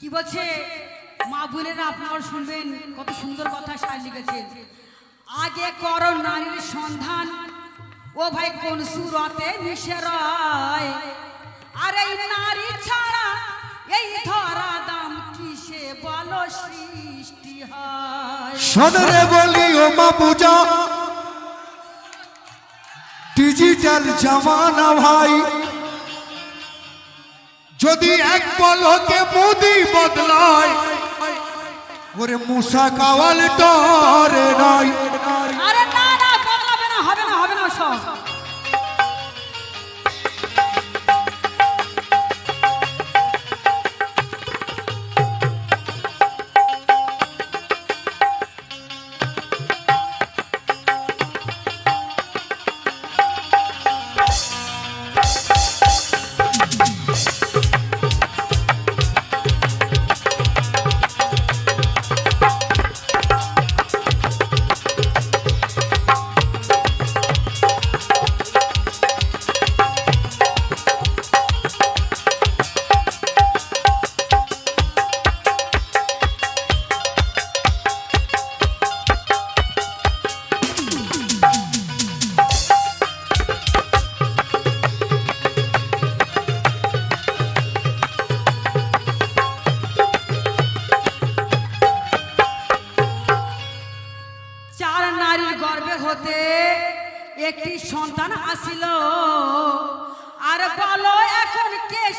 কি বলছে? মা বোনেরা আপনারা শুনবেন কত সুন্দর কথা সার লিখেছেন। আগে করো নারীর সন্ধান, ও ভাই কোন সুরতে মিশে আর এই নারী ছাড়া এই ধরা দাম কিসে বলো সৃষ্টি হয়? শোনরে বলি, ও মা পূজা। ডিজিটাল জামানা ভাই। যদি এক পলকে মোদি বদলায় ওরে মুসা কাওয়াল ডরে নাই।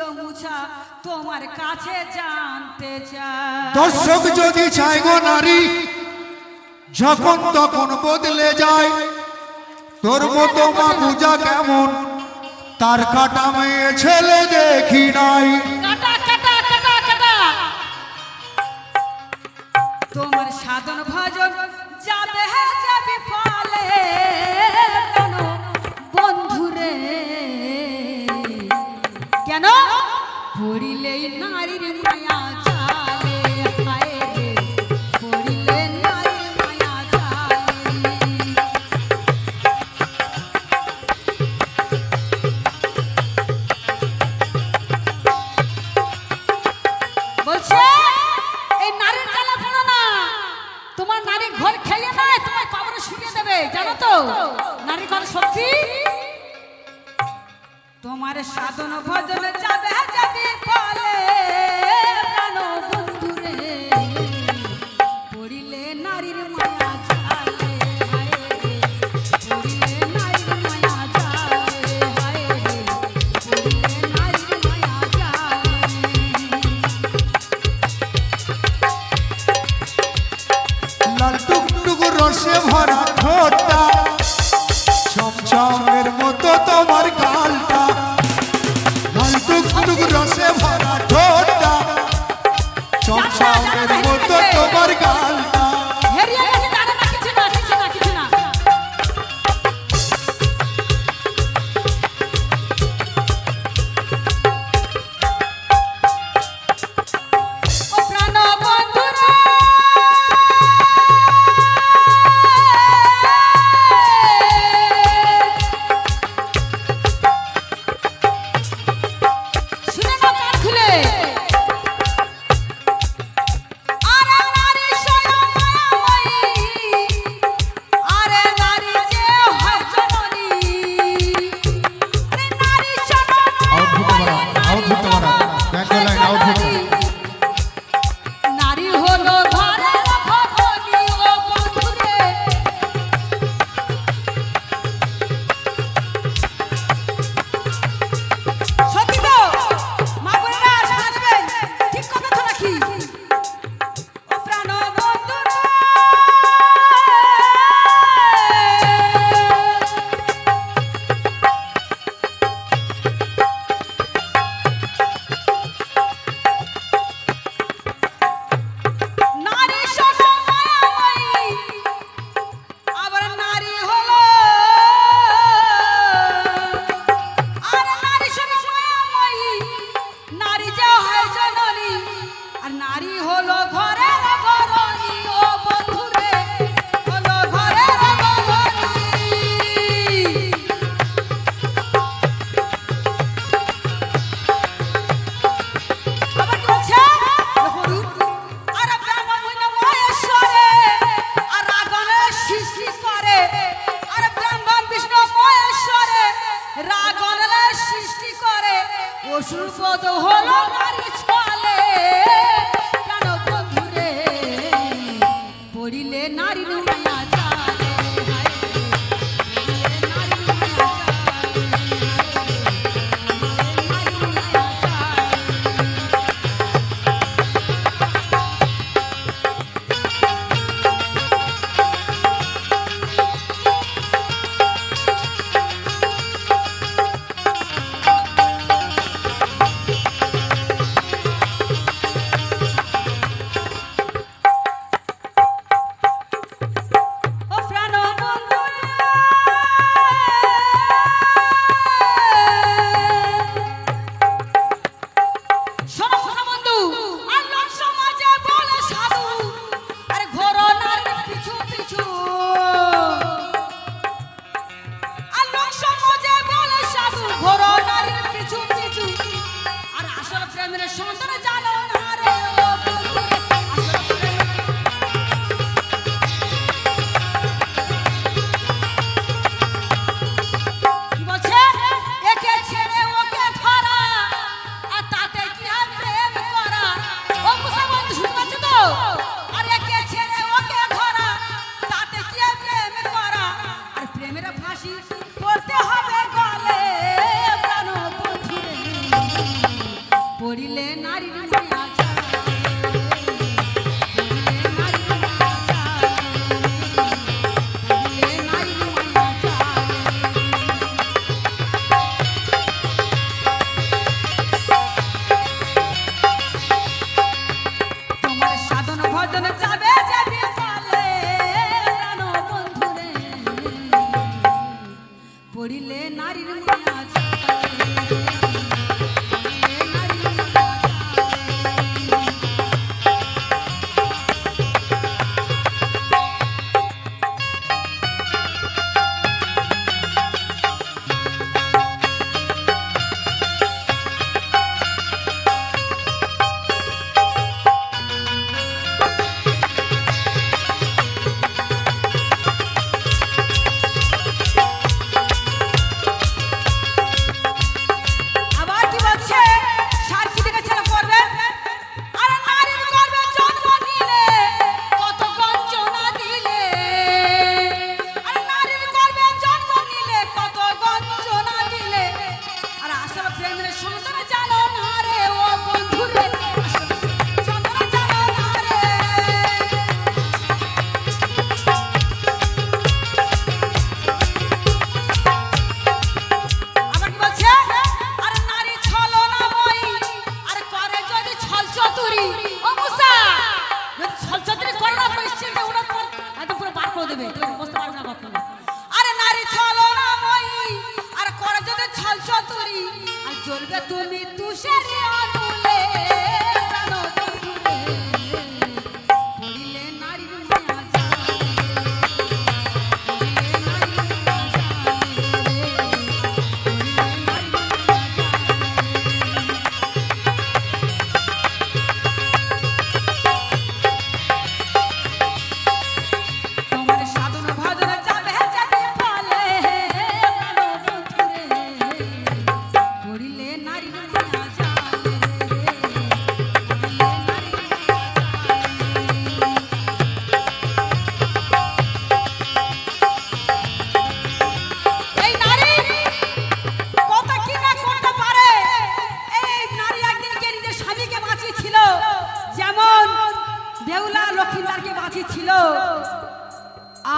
ছিল মুছা তোমার কাছে জানতে চাই। দর্শক যদি চাই গো নারী যখন তখন বদলে যায়। তোর মতো মা পূজা কেমন? তার কাটা মেয়ে ছেলে দেখি নাই। তোমার সাধন বলছে, এই নারীর জ্বালা ফেলো না। তোমার নারী ঘর খেয়ে নেয় তোমার কবরে শুয়ে দেবে, জানো তো? নারী ঘর সত্যি? তোমার সাধন ভজন যাবে যাবে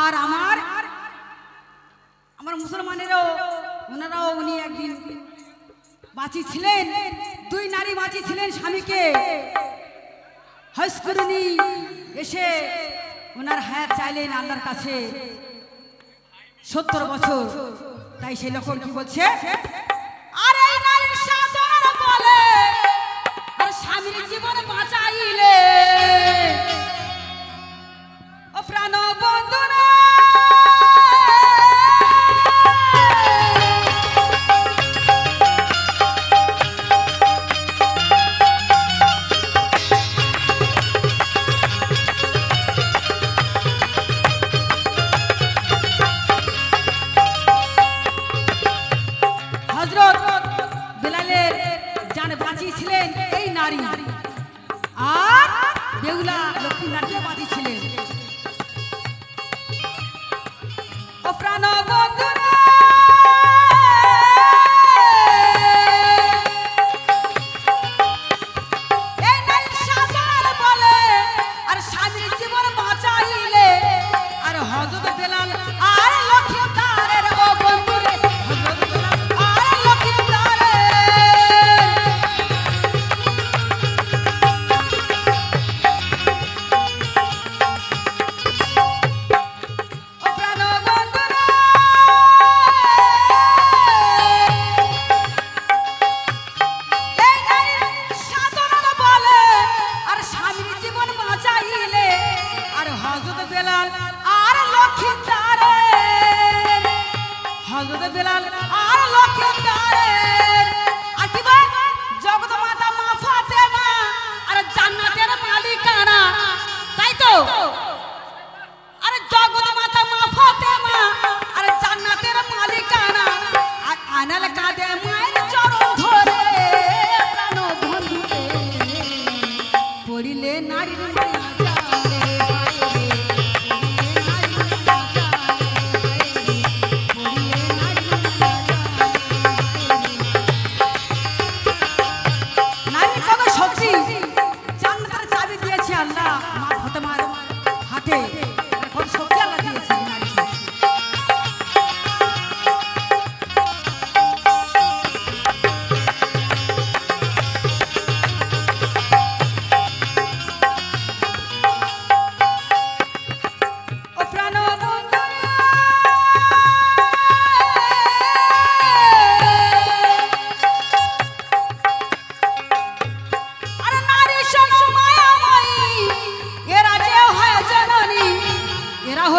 আর আমার আমার মুসলমানেরও, ওনারাও উনি একদিন বাঁচিয়েছিলেন দুই নারী বাঁচিয়েছিলেন স্বামীকে। হস্করণী এসে ওনার হায়ার চাইলেন আল্লাহর কাছে। সত্তর বছর। তাই সেই লক্ষণ কি বলছে? আর স্বামীর জীবনে বেলালের যান বাঁচিয়েছিলেন এই নারী। আর বেউলা লক্ষ্মী নারীও বাঁচিয়েছিলেন ও প্রাণ হজরত বেলাল আর লক্ষ্মী তারে। হজরত বেলাল আর লক্ষ্মী